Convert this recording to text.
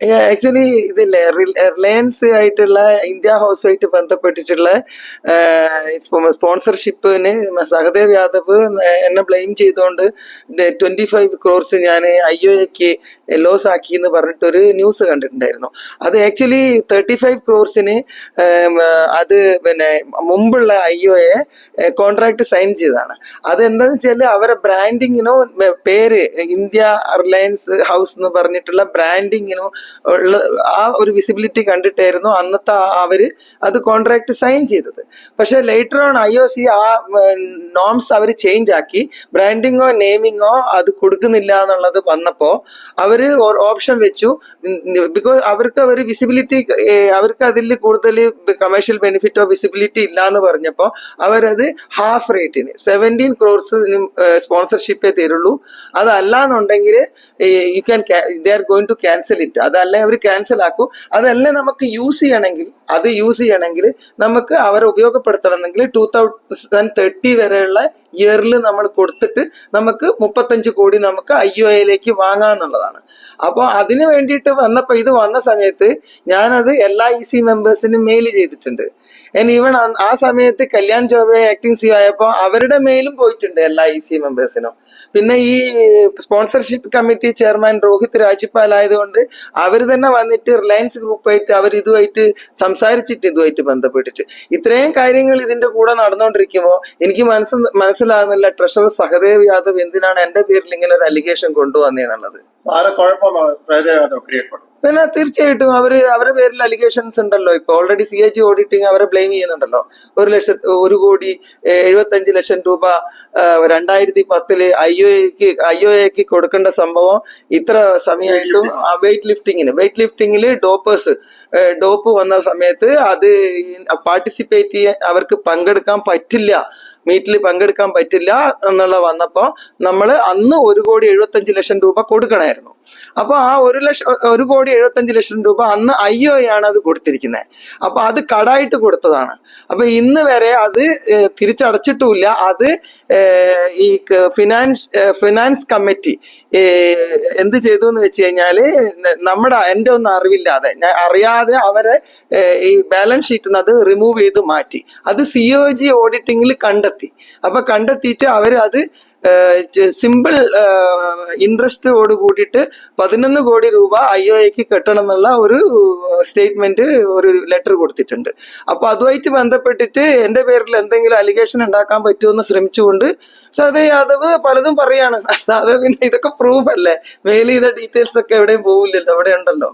Actually ഇതില്ലേ Reliance ആയിട്ടുള്ള India ഹൗസുമായിട്ട് ബന്ധപ്പെട്ടിട്ടുള്ള സ്പോൺസർഷിപ്പിന് സഹദേവ് യാദവ് എന്നെ ബ്ലെയിം ചെയ്തുകൊണ്ട് ട്വന്റി ഫൈവ് ക്രോർസ് ഞാൻ ഐ ഒ എക്ക് ലോസ് ആക്കി എന്ന് പറഞ്ഞിട്ടൊരു ന്യൂസ് കണ്ടിട്ടുണ്ടായിരുന്നു. അത് ആക്ച്വലി തേർട്ടി ഫൈവ് ക്രോർസിന് അത് പിന്നെ മുമ്പുള്ള I O A contract sign ചെയ്തതാണ്. അതെന്താന്ന് വെച്ചാൽ അവരെ ബ്രാൻഡിങ്ങിനോ പേര് ഇന്ത്യ റിലയൻസ് ഹൗസ് എന്ന് പറഞ്ഞിട്ടുള്ള ബ്രാൻഡിങ്ങിനോ ഉള്ള ആ ഒരു വിസിബിലിറ്റി കണ്ടിട്ടായിരുന്നു അന്നത്തെ അവർ അത് കോൺട്രാക്ട് സൈൻ ചെയ്തത്. പക്ഷേ later on I O C ആ നോംസ് അവർ ചേഞ്ച് ആക്കി. ബ്രാൻഡിങ്ങോ നെയിമിങ്ങോ അത് കൊടുക്കുന്നില്ല എന്നുള്ളത് വന്നപ്പോ അവർ ഓപ്ഷൻ വെച്ചു. ബിക്കോസ് അവർക്ക് അവർ വിസിബിലിറ്റി അവർക്ക് അതിൽ കൂടുതൽ കമേഴ്ഷ്യൽ ബെനിഫിറ്റോ വിസിബിലിറ്റി ഇല്ല എന്ന് പറഞ്ഞപ്പോൾ അവരത് ഹാഫ് റേറ്റിന് സെവന്റീൻ ക്രോർസ് സ്പോൺസർഷിപ്പേ തരുള്ളൂ. അതല്ല എന്നുണ്ടെങ്കിൽ you can they are going to cancel it അതല്ല അവർ ക്യാൻസൽ ആക്കും. അതല്ലേ നമുക്ക് യൂസ് ചെയ്യണമെങ്കിൽ അത് യൂസ് ചെയ്യണമെങ്കിൽ നമുക്ക് അവരെ ഉപയോഗപ്പെടുത്തണമെങ്കിൽ ടൂ തൗസൻഡ് തേർട്ടി വരെയുള്ള ഇയറിൽ നമ്മൾ കൊടുത്തിട്ട് നമുക്ക് മുപ്പത്തഞ്ച് കോടി നമുക്ക് ഐ ഒ എയിലേക്ക് വാങ്ങാമെന്നുള്ളതാണ് അപ്പോൾ അതിന് വേണ്ടിയിട്ട് വന്നപ്പോൾ ഇത് വന്ന സമയത്ത് ഞാനത് എല്ലാ ഇ സി മെമ്പേഴ്സിനും മെയിൽ ചെയ്തിട്ടുണ്ട്. ആൻഡ് ഈവൺ ആ സമയത്ത് കല്യാൺ ചോബെ ആക്ടിങ് സി ആയപ്പോൾ അവരുടെ മെയിലും പോയിട്ടുണ്ട് എല്ലാ ഇ സി മെമ്പേഴ്സിനും പിന്നെ ഈ sponsorship committee chairman Rohit Rajpal ആയതുകൊണ്ട് അവർ തന്നെ വന്നിട്ട് റിലയൻസ് ഗ്രൂപ്പായിട്ട് അവർ ഇതുമായിട്ട് സംസാരിച്ചിട്ട് ഇതുമായിട്ട് ബന്ധപ്പെട്ടിട്ട്. ഇത്രയും കാര്യങ്ങൾ ഇതിന്റെ കൂടെ നടന്നുകൊണ്ടിരിക്കുമ്പോൾ എനിക്ക് മനസ്സ് മനസ്സിലാകുന്നില്ല. ട്രഷറർ സഹദേവ് യാദവ് എന്തിനാണ് എന്റെ പേരിൽ ഇങ്ങനെ ഒരു അലിഗേഷൻ കൊണ്ടുവന്നതെന്നുള്ളത് പിന്നെ തീർച്ചയായിട്ടും അവർ അവരുടെ പേരിൽ അലിഗേഷൻസ് ഉണ്ടല്ലോ. ഇപ്പൊ already C A G auditing അവരെ ബ്ലെയിം ചെയ്യുന്നുണ്ടല്ലോ. ഒരു ലക്ഷ ഒരു കോടി എഴുപത്തഞ്ച് ലക്ഷം രൂപ രണ്ടായിരത്തി പത്തിൽ I O C I O C കൊടുക്കേണ്ട സംഭവം ഇത്ര സമയമായിട്ടും വെയിറ്റ് ലിഫ്റ്റിങ്ങിന് വെയിറ്റ് ലിഫ്റ്റിങ്ങിൽ ഡോപ്പേഴ്സ് ഡോപ്പ് വന്ന സമയത്ത് അത് പാർട്ടിസിപ്പേറ്റ് ചെയ്യാൻ അവർക്ക് പങ്കെടുക്കാൻ പറ്റില്ല. മീറ്റിൽ പങ്കെടുക്കാൻ പറ്റില്ല എന്നുള്ള വന്നപ്പോൾ നമ്മൾ അന്ന് ഒരു കോടി എഴുപത്തഞ്ച് ലക്ഷം രൂപ കൊടുക്കണമായിരുന്നു അപ്പോൾ ആ ഒരു ലക്ഷം ഒരു കോടി എഴുപത്തഞ്ച് ലക്ഷം രൂപ അന്ന് ഐ ഒ ആണ് അത് കൊടുത്തിരിക്കുന്നത് അപ്പോൾ അത് കടായിട്ട് കൊടുത്തതാണ്. അപ്പോൾ ഇന്ന് വരെ അത് തിരിച്ചടച്ചിട്ടുമില്ല. അത് ഈ ഫിനാൻസ് ഫിനാൻസ് കമ്മിറ്റി എന്ത് ചെയ്തു എന്ന് വെച്ച് കഴിഞ്ഞാൽ നമ്മുടെ എന്റെ ഒന്നും അറിവില്ലാതെ ഞാൻ അറിയാതെ അവരെ ഈ ബാലൻസ് ഷീറ്റിൽ നിന്ന് അത് റിമൂവ് ചെയ്ത് മാറ്റി. അത് സി ഒ ജി ഓഡിറ്റിങ്ങിൽ കണ്ടെത്തി. അപ്പൊ കണ്ടെത്തിയിട്ട് അവർ അത് സിമ്പിൾ ഇൻട്രസ്റ്റോട് കൂടിയിട്ട് പതിനൊന്ന് കോടി രൂപ ഐ ഒ എക്ക് കെട്ടണം എന്നുള്ള ഒരു സ്റ്റേറ്റ്മെന്റ് ഒരു ലെറ്റർ കൊടുത്തിട്ടുണ്ട്. അപ്പൊ അതുമായിട്ട് ബന്ധപ്പെട്ടിട്ട് എന്റെ പേരിൽ എന്തെങ്കിലും അലിഗേഷൻ ഉണ്ടാക്കാൻ പറ്റുമെന്ന് ശ്രമിച്ചുകൊണ്ട് സദേ യാദവ് പലതും പറയാണ്. അല്ലാതെ പിന്നെ ഇതൊക്കെ പ്രൂഫ് അല്ലേ? മെയിൽ ചെയ്ത ഡീറ്റെയിൽസ് ഒക്കെ എവിടെയും പോവില്ലല്ലോ അവിടെ ഉണ്ടല്ലോ.